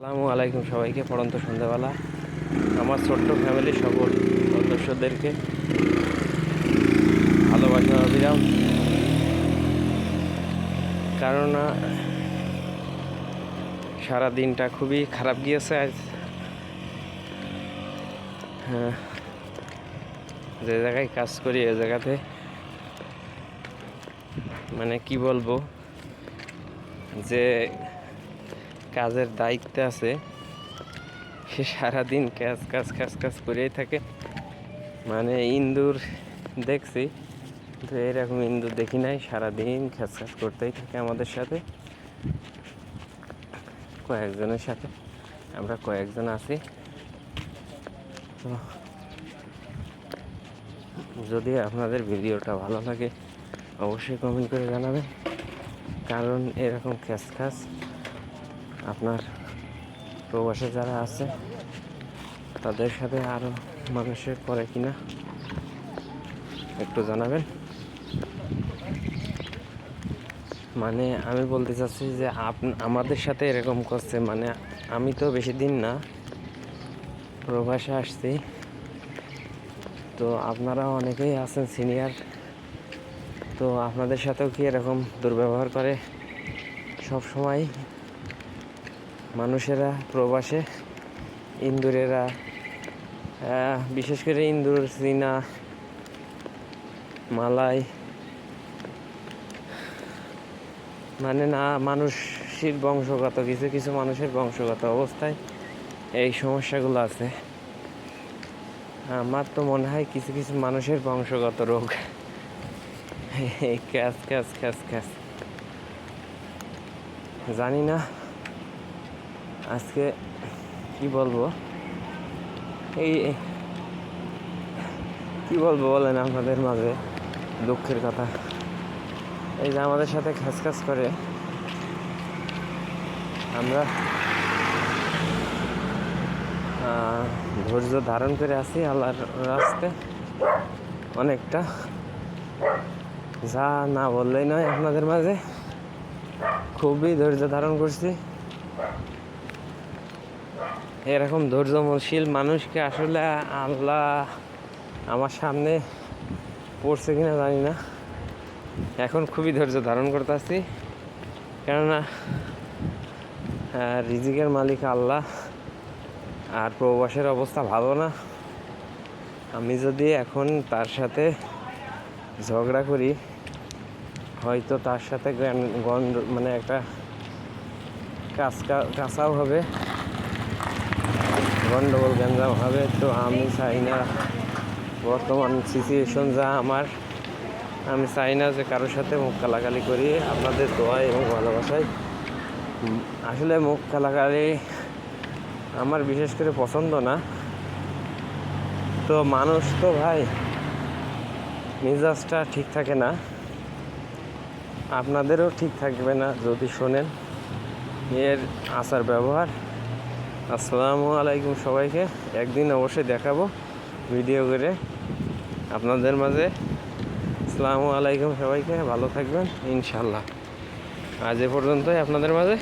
আসসালামু আলাইকুম সবাইকে পড়ন্ত সন্ধ্যাবেলা। আমার ছোট্ট ফ্যামিলির সকল সদস্যদেরকে ভালোবাসা অবিরাম কারণ সারা দিনটা খুবই খারাপ গিয়েছে আজ। হ্যাঁ, যে জায়গায় কাজ করি এ জায়গাতে মানে কি বলব? যে কাজের দায়িত্বে আছে। সে সারাদিন কাজ কাজ কাজ কাজ করেই থাকে। মানে ইন্দুর দেখছি, কিন্তু এরকম ইন্দুর দেখি নাই। সারাদিন কাজ কাজ করতেই থাকে আমাদের সাথে। কয়েকজনের সাথে। আমরা কয়েকজন আছি। তো যদি আপনাদের ভিডিওটা ভালো লাগে, অবশ্যই কমেন্ট করে জানাবেন। কারণ এরকম ক্যাশ খাস আপনার প্রবাসে যারা আছে, তাদের সাথে আরও মানুষের পরে কিনা একটু জানাবেন। মানে আমি বলতে চাচ্ছি যে আপ, আমাদের সাথে এরকম করছে মানে আমি তো বেশি দিন না প্রবাসে আসছি। তো আপনারা অনেকেই আছেন সিনিয়র, তো আপনাদের সাথেও কি এরকম দুর্ব্যবহার করে? সব সময় মানুষেরা, প্রবাসে, ইন্দুরেরা বিশেষ করে ইন্দুর, চীনা, মালাই মানে না, মানুষের বংশগত, কিছু কিছু মানুষের বংশগত অবস্থায় এই সমস্যাগুলো আছে। আমার তো মনে হয় কিছু কিছু মানুষের বংশগত রোগ। ক্যাস ক্যাস ক্যাস ক্যাস জানি না। আজকে কি বলব? এই কি বলব বলেন আপনাদের মাঝে? দুঃখের কথা। এই যে আমাদের সাথে খাস খাস করে। আমরা ধৈর্য ধারণ করে আছি আল্লাহর রাস্তে। অনেকটা। যা না বললেই নয় আপনাদের মাঝে। খুবই ধৈর্য ধারণ করছি। এরকম ধৈর্যশীল মানুষকে আসলে আল্লাহ আমার সামনে পড়ছে কিনা জানি না। এখন খুবই ধৈর্য ধারণ করতেছি। কেননা রিজিকের মালিক আল্লাহ, আর প্রবাসের অবস্থা ভালো না। আমি যদি এখন তার সাথে ঝগড়া করি, হয়তো তার সাথে মানে একটা কাজ, কাঁচাও হবে। গন্ডগোল, গ্যাঞ্জাম হবে, তো আমি চাই না। বর্তমান সিচুয়েশন যা আমার, আমি চাই না যে কারোর সাথে মুখ কালাকালি করি। আপনাদের দোয়া এবং ভালোবাসায়। আসলে মুখ কালাকালি আমার বিশেষ করে পছন্দ না। তো মানুষ তো ভাই, মেজাজটা ঠিক থাকে না। আপনাদেরও ঠিক থাকবে না যদি শোনেন। এর আচার ব্যবহার আসসালামু আলাইকুম সবাইকে। একদিন অবশ্যই দেখাবো ভিডিও করে। আপনাদের মাঝে। আসসালামু আলাইকুম সবাইকে। ভালো থাকবেন ইনশাল্লাহ আজ এ পর্যন্তই আপনাদের মাঝে।